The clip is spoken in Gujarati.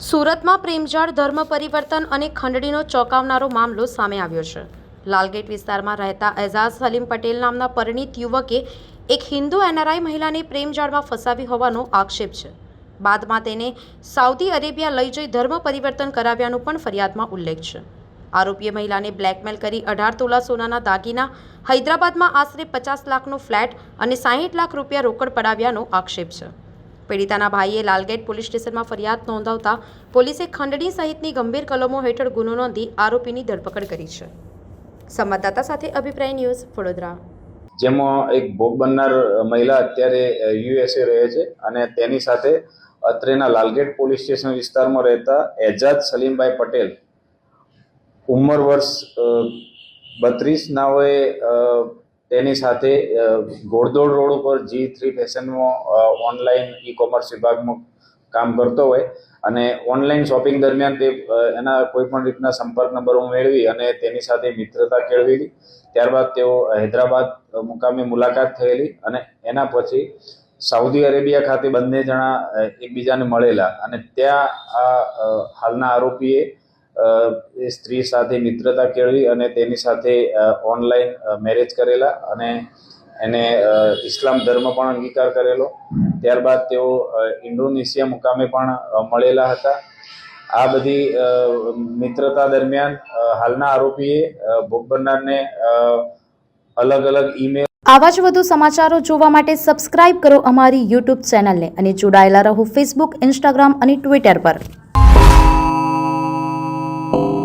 સુરતમાં પ્રેમજાળ ધર્મ પરિવર્તન અને ખંડણીનો ચોંકાવનારો મામલો સામે આવ્યો છે. લાલગેટ વિસ્તારમાં રહેતા એઝાઝ સલીમ પટેલ નામના પરિણીત યુવકે એક હિન્દુ એનઆરઆઈ મહિલાને પ્રેમજાળમાં ફસાવી હોવાનો આક્ષેપ છે. બાદમાં તેને સાઉદી અરેબિયા લઈ જઈ ધર્મ પરિવર્તન કરાવ્યાનું પણ ફરિયાદમાં ઉલ્લેખ છે. આરોપીએ મહિલાને બ્લેકમેલ કરી અઢાર તોલા સોનાના દાગીના, હૈદરાબાદમાં આશરે પચાસ લાખનો ફ્લેટ અને સાહીઠ લાખ રૂપિયા રોકડ પડાવ્યાનો આક્ષેપ છે. પીડિતાના ભાઈએ લાલગેટ પોલીસ સ્ટેશનમાં ફરિયાદ નોંધાવતા પોલીસે ખંડણી સહિતની ગંભીર કલમો હેઠળ ગુનો નોંધી આરોપીની ધરપકડ કરી છે. સંવાદદાતા સાથે અભિપ્રાય ન્યૂઝ વડોદરા. જેમાં એક ભોગ બનનાર મહિલા અત્યારે યુએસએ રહે છે અને તેની સાથે અત્રેના લાલગેટ પોલીસ સ્ટેશન વિસ્તારમાં રહેતા એજાજ સલીમભાઈ પટેલ ઉંમર વર્ષ બત્રીસ નાઓએ તેની સાથે ઘોડદોડ રોડ ઉપર જી થ્રી ફેશનમાં ઓનલાઈન ઈ કોમર્સ વિભાગમાં કામ કરતો હોય અને ઓનલાઈન શોપિંગ દરમિયાન તે એના કોઈ પણ રીતના સંપર્ક નંબરો મેળવી અને તેની સાથે મિત્રતા કેળવેલી. ત્યારબાદ તેઓ હૈદરાબાદ મુકામે મુલાકાત થયેલી અને એના પછી સાઉદી અરેબિયા ખાતે બંને જણા એકબીજાને મળેલા અને ત્યાં આ હાલના આરોપીએ એ સ્ત્રી સાથે મિત્રતા કેળવી અને તેની સાથે ઓનલાઈન મેરેજ કરેલા અને એને ઇસ્લામ ધર્મ પણ અંગીકાર કરેલો. ત્યારબાદ તેઓ ઇન્ડોનેશિયા મુકામે પણ મળેલા હતા. આ બધી મિત્રતા દરમિયાન હાલના આરોપીએ ભોગ બનનારને અલગ અલગ ઈમેલ આવા જ વધુ સમાચારો જોવા માટે સબસ્ક્રાઇબ કરો અમારી યુટ્યુબ ચેનલને અને જોડાયેલા રહો ફેસબુક ઇન્સ્ટાગ્રામ અને ટ્વિટર પર. Oh.